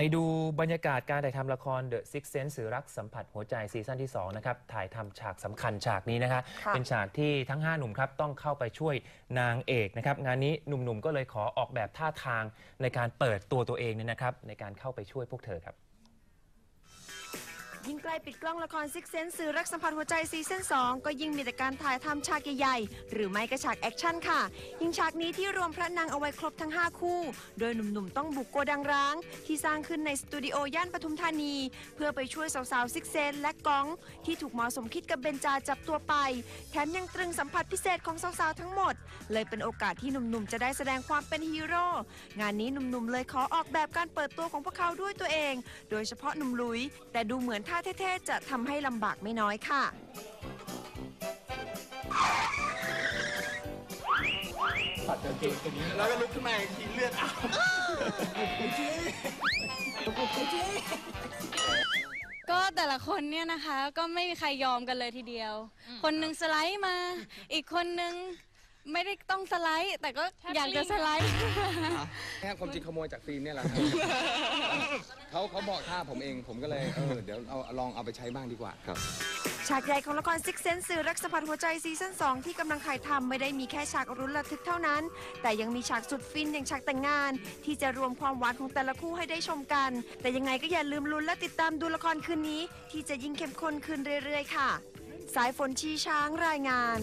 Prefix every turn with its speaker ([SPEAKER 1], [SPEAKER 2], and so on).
[SPEAKER 1] ไปดูบรรยากาศการถ่ายทำละคร The Six Sense สื่อรักสัมผัสหัวใจซีซั่นที่2นะครับถ่ายทำฉากสำคัญฉากนี้นะคะ
[SPEAKER 2] ค่ะ
[SPEAKER 1] เป็นฉากที่ทั้ง 5 หนุ่มครับต้องเข้าไปช่วยนางเอกนะครับงานนี้หนุ่มๆก็เลยขอออกแบบท่าทางในการเปิดตัวตัวเองเนี่ยนะครับในการเข้าไปช่วยพวกเธอครับ
[SPEAKER 2] ยิ่งใกล้ปิดกล้องละครซิกเซนสื่อรักสัมพันธ์หัวใจซีซั่น2ก็ยิ่งมีแต่การถ่ายทำฉากใหญ่ๆ หรือไม่ก็ฉากแอคชั่นค่ะ ยิ่งฉากนี้ที่รวมพระนางเอาไว้ครบทั้ง 5 คู่ โดยหนุ่มๆ ต้องบุกโกดังร้าง ที่สร้างขึ้นในสตูดิโอย่านปทุมธานี เพื่อไปช่วยสาวๆซิกเซนและก้อง ที่ถูกหมอสมคิดกับเบนจาจับตัวไป แถมยังตรึงสัมผัสพิเศษของสาวๆทั้งหมด เลยเป็นโอกาสที่หนุ่มๆจะได้แสดงความเป็นฮีโร่งานนี้หนุ่มๆเลยขอออกแบบการเปิดตัวของพวกเขาด้วยตัวเอง โดยเฉพาะหนุ่มลุยแต่ดูเหมือนท่าเท่ๆจะทำให้ลำบากไม่น้อยค่ะ
[SPEAKER 3] แล้วก็ลุกขึ้นมาอีกทีเลือดอาบ
[SPEAKER 4] ก็แต่ละคนเนี่ยนะคะก็ไม่มีใครยอมกันเลยทีเดียว คนหนึ่งสไลด์มา อีกคนหนึ่ง ไม่ได้ต้องสไลด์ แต่ก็อยากจะสไลด์
[SPEAKER 3] แค่ความจริงขโมยจากฟิล์มเนี่ยแหละครับ เขาเขาบอกท่าผมเองผมก็เลยเออเดี๋ยวเอาลองเอาไปใช้บ้างดีกว่าครับ
[SPEAKER 2] ฉากใหญ่ของละครซิกเซนสื่อรักสัมพันธ์หัวใจซีซั่น2ที่กำลังถ่ายทำไม่ได้มีแค่ฉากรุนระทึกเท่านั้น แต่ยังมีฉากสุดฟินอย่างฉากแต่งงาน ที่จะรวมความหวานของแต่ละคู่ให้ได้ชมกัน แต่ยังไงก็อย่าลืมลุ้นและติดตามดูละครคืนนี้ ที่จะยิ่งเข้มข้นขึ้นเรื่อยๆ ค่ะ สายฝนชีช้างรายงาน